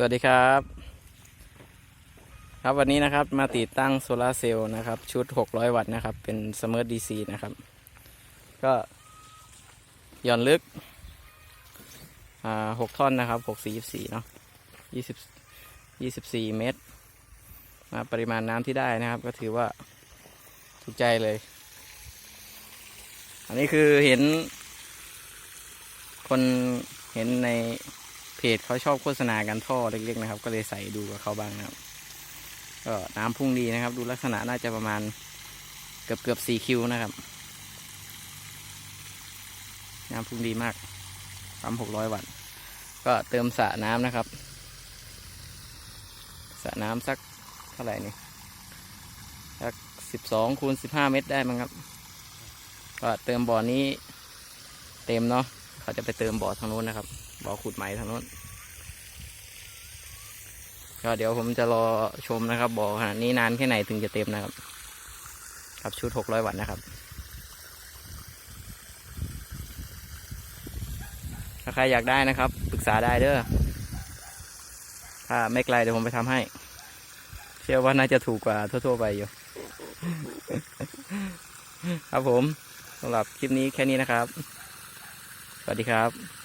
สวัสดีครับ ครับวันนี้นะครับมาติดตั้งโซลาร์เซลล์นะครับ ชุด 600 วัตต์นะครับ เป็น Smart DC นะครับ ก็หย่อนลึกอ่าหกท่อนนะครับหกสี่สี่เนาะยี่สิบยี่สิบสี่เมตรมาปริมาณน้ำที่ได้นะครับ ก็ถือว่าถูกใจเลย อันนี้คือเห็นคนเห็นใน เพจเขาชอบโฆษณากันท่อเล็กๆนะครับ ก็เลยใส่ดูกับเขาบ้างนะครับก็น้ำพุ่งดีนะครับ ดูลักษณะน่าจะประมาณเกือบเกือบสี่คิวนะครับ น้ำพุ่งดีมากปั๊มหกร้อยวัตต์ก็เติมสระน้ำนะครับสระน้ำสักเท่าไหร่นี่สักสิบสองคูณสิบห้าเมตรได้มั้งครับ ก็เติมบ่อนี้เต็มเนาะ เขาจะไปเติมบ่อทางนู้นนะครับ บ่อขุดใหม่ทางนู้น ก็เดี๋ยวผมจะรอชมนะครับ บ่อขนาดนี้นานแค่ไหนถึงจะเต็มนะครับ ครับชุดหกร้อยวัตต์นะครับ ถ้าใครอยากได้นะครับ ปรึกษาได้เด้อ ถ้าไม่ไกลเดี๋ยวผมไปทำให้ เชื่อว่าน่าจะถูกกว่าทั่วๆไปอยู่ ครับผมสำหรับคลิปนี้แค่นี้นะครับ สวัสดีครับ